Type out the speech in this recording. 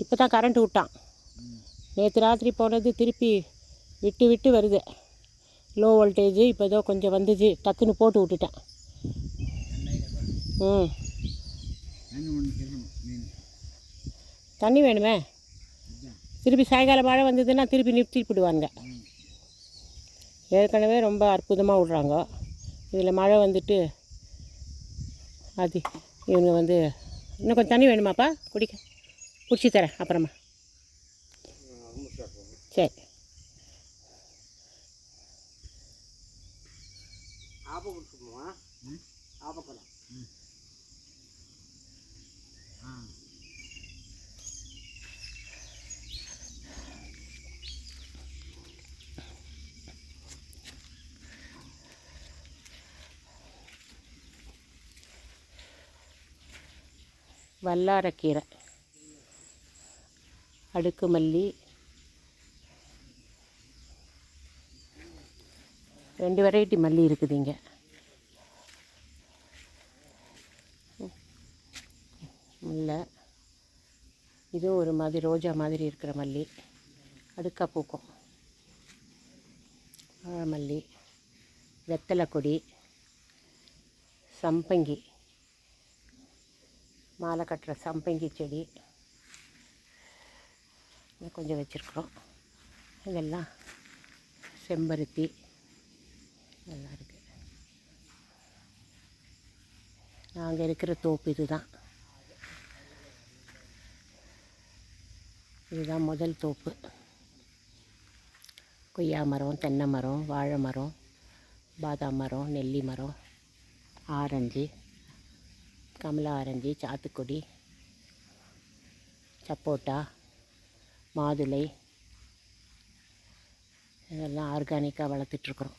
இப்போ தான் கரண்ட் விட்டான். நேற்று ராத்திரி போனது திருப்பி விட்டு விட்டு வருது. லோ வோல்டேஜ் இப்போ ஏதோ கொஞ்சம் வந்துச்சு. டக்குன்னு போட்டு விட்டுட்டேன். ம். தண்ணி வேணுமே? திருப்பி சாயங்காலம் மழை வந்ததுன்னா திருப்பி நிறுத்திவிடுவாங்க ஏற்கனவே ரொம்ப அற்புதமாக விடுறாங்க. இதில் மழை வந்துட்டு அது இவங்க வந்து இன்னும் கொஞ்சம் தண்ணி வேணுமாப்பா? குடிக்க. பிடிச்சி தரேன் அப்புறமா. சரி. வல்லாரக்கீரை. அடுக்கு மல்லி. ரெண்டு வெரைட்டி மல்லி இருக்குது இங்கே. முல்லை இதுவும் ஒரு மாதிரி ரோஜா மாதிரி இருக்கிற மல்லி. அடுக்கா பூக்கும். மல்லி வெத்தலை கொடி சம்பங்கி. மாலை கட்டுற சம்பங்கி செடி. இன்னும் கொஞ்சம் வச்சுருக்குறோம். இதெல்லாம் செம்பருத்தி நல்லா இருக்குது நாங்கள் இருக்கிற தோப்பு இதுதான். இதுதான் முதல் தோப்பு. கொய்யா மரம் தென்னை மரம் வாழை மரம் பாதாம் மரம் நெல்லி மரம் ஆரஞ்சு கமலா ஆரஞ்சு சாத்துக்குடி சப்போட்டா மாதுளை இதெல்லாம் ஆர்கானிக்காக வளர்த்துட்ருக்குறோம்